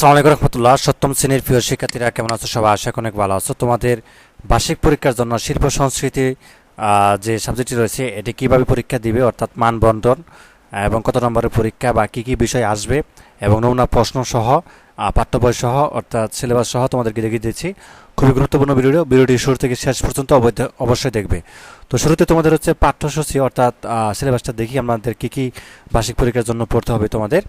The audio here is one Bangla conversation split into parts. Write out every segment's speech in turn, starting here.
আলাইকুম রহমতুল্লাহ। সপ্তম শ্রেণির প্রিয় শিক্ষার্থীরা, কেমন আছো সবাই? আশা অনেক ভালো আছো। তোমাদের বার্ষিক পরীক্ষার জন্য শিল্প সংস্কৃতি যে সাবজেক্টটি রয়েছে, এটি কীভাবে পরীক্ষা দিবে, অর্থাৎ মানবন্ধন, এবং কত নম্বরের পরীক্ষা বা কী কী বিষয় আসবে, এবং নমুনা প্রশ্ন সহ আহ, পাঠ্য বই সহ অর্থাৎ সিলেবাস সহ তোমাদেরকে দেখিয়ে দিচ্ছি খুবই গুরুত্বপূর্ণ ভিডিও ভিডিওটি শুরু থেকে শেষ পর্যন্ত অবশ্যই দেখবে। তো শুরুতে তোমাদের হচ্ছে পাঠ্যসূচি অর্থাৎ সিলেবাসটা দেখি আমাদের কী কী বার্ষিক পরীক্ষার জন্য পড়তে হবে তোমাদের।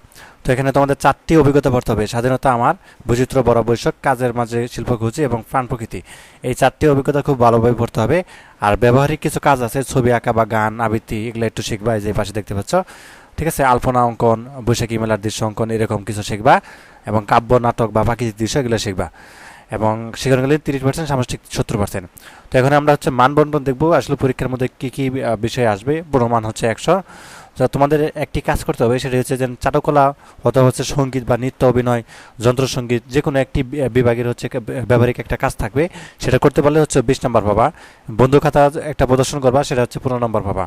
তো এখানে তোমাদের চারটি অভিজ্ঞতা পড়তে হবে। স্বাধীনতা আমার বৈচিত্র্য বড় বৈশাখ কাজের মাঝে শিল্প খুঁজি এবং প্রাণ প্রকৃতি। এই চারটি অভিজ্ঞতা খুব ভালোভাবে পড়তে হবে। আর ব্যবহারিক কিছু কাজ আছে ছবি আঁকা বা গান আবৃত্তি এগুলো একটু শিখবা এই যে পাশে দেখতে পাচ্ছ। ঠিক আছে? আলপনা অঙ্কন বৈশাখী মেলার দৃশ্য অঙ্কন এরকম কিছু শিখবা। এবং কাব্য, নাটক বা প্রাকৃতিক দৃশ্য এগুলো শিখবা। এবং সেখানে গেলে তিরিশ পার্সেন্ট সামষ্টিক সত্তর পার্সেন্ট তো এখন আমরা হচ্ছে মান বন্টন দেখব, আসলে পরীক্ষার মধ্যে কী কী বিষয় আসবে। বড় মান হচ্ছে একশো। তো তোমাদের একটি কাজ করতে হবে, সেটা হচ্ছে যে চাটকলা অথবা হচ্ছে সংগীত বা নৃত্য, অভিনয় যন্ত্রসঙ্গীত যে কোনো একটি বিভাগের হচ্ছে ব্যবহারিক একটা কাজ থাকবে। সেটা করতে পারলে হচ্ছে বিশ নম্বর পাবা বন্ধু খাতা একটা প্রদর্শন করবা, সেটা হচ্ছে পনেরো নম্বর পাবা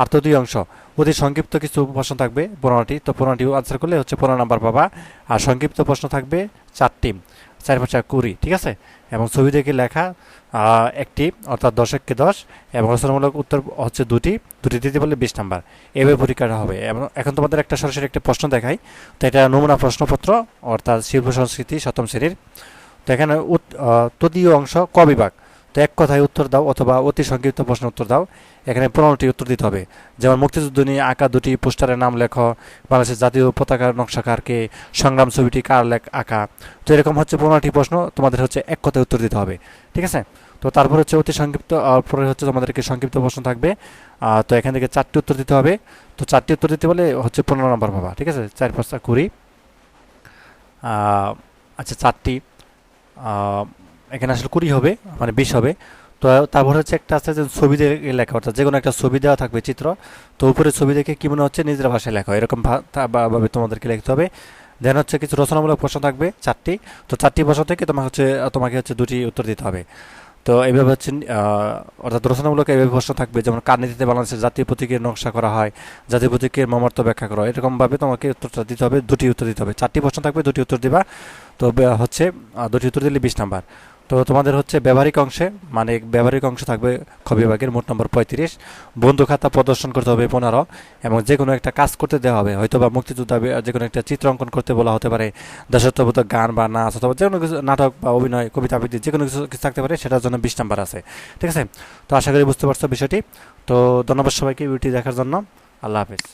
আর তো দুই অংশ অতি সংক্ষিপ্ত কিছু প্রশ্ন থাকবে পনেরোটি তো পনেরোটি আনসার করলে হচ্ছে পনেরো নম্বর পাবা। আর সংক্ষিপ্ত প্রশ্ন থাকবে চারটি চার পাঁচা কুড়ি ঠিক আছে? এবং ছবি দেখে লেখা একটি অর্থাৎ দশককে দশ এবং রচনামূলক উত্তর হচ্ছে দুটি দুটি দিতে পারলে বিশ নাম্বার। এভাবে পরীক্ষাটা হবে। এবং এখন তোমাদের একটা সরাসরি একটা প্রশ্ন দেখাই। তো এটা নমুনা প্রশ্নপত্র অর্থাৎ শিল্প সংস্কৃতি সপ্তম শ্রেণির। তো এখানে আহ, অংশ ক বিভাগ। তো এক কথায় উত্তর দাও অথবা অতি সংক্ষিপ্ত প্রশ্ন উত্তর দাও। এখানে পনেরোটি উত্তর দিতে হবে। যেমন, মুক্তিযুদ্ধ নিয়ে আঁকা দুটি পোস্টারের নাম লেখো, বাংলাদেশের জাতীয় পতাকার নকশাকারকে সংগ্রাম ছবিটি কার লেখ আঁকা। তো এরকম হচ্ছে পনেরোটি প্রশ্ন, তোমাদের হচ্ছে এক কথায় উত্তর দিতে হবে। ঠিক আছে? তো তারপর হচ্ছে অতি সংক্ষিপ্ত পরে হচ্ছে তোমাদেরকে সংক্ষিপ্ত প্রশ্ন থাকবে। তো এখান থেকে চারটি উত্তর দিতে হবে। তো চারটি উত্তর দিতে বলে হচ্ছে পনেরো নম্বর পাবা ঠিক আছে? চার পাঁচটা কুড়ি। আচ্ছা চারটি। এখানে আসলে কুড়ি হবে মানে বিশ হবে। তো তারপর হচ্ছে একটা আছে যে ছবি দিয়ে লেখা, অর্থাৎ যে কোনো একটা ছবি দেওয়া থাকবে চিত্র। তো উপরে ছবি দেখে কী মনে হচ্ছে নিজের ভাষায় লেখা এরকম ভাবে তোমাদেরকে লিখতে হবে। দেন হচ্ছে কিছু রচনামূলক প্রশ্ন থাকবে, চারটি। তো চারটি প্রশ্ন থেকে তোমাকে হচ্ছে তোমাকে হচ্ছে দুটি উত্তর দিতে হবে। তো এইভাবে হচ্ছে অর্থাৎ রচনামূলক এইভাবে প্রশ্ন থাকবে, যেমন কার নীতিতে বাংলাদেশের জাতীয় প্রতীকের নকশা করা হয়, জাতীয় প্রতীকের মমত্ব ব্যাখ্যা করা হয় এরকমভাবে তোমাকে উত্তরটা দিতে হবে, দুটি উত্তর দিতে হবে। চারটি প্রশ্ন থাকবে, দুটি উত্তর দিবা। তো হচ্ছে দুটি উত্তর দিলে বিশ নাম্বার। তো তোমাদের হচ্ছে ব্যবহারিক অংশে মানে ব্যবহারিক অংশ থাকবে খ বিভাগের মোট নম্বর পঁয়ত্রিশ। বন্ধু খাতা প্রদর্শন করতে হবে পনেরো, এবং যে কোনো একটা কাজ করতে দেওয়া হবে হয়তো বা মুক্তিযোদ্ধা যে কোনো একটা চিত্র অঙ্কন করতে বলা হতে পারে দেশত্ববোধক গান বা নাচ অথবা যে কোনো কিছু, নাটক বা অভিনয়, কবিতা আবৃত্তি যে কোনো কিছু কিছু থাকতে পারে, সেটার জন্য বিশ নাম্বার আছে। ঠিক আছে? তো আশা করি বুঝতে পারছ বিষয়টি। তো ধন্যবাদ সবাইকে ভিডিওটি দেখার জন্য। আল্লাহ হাফিজ।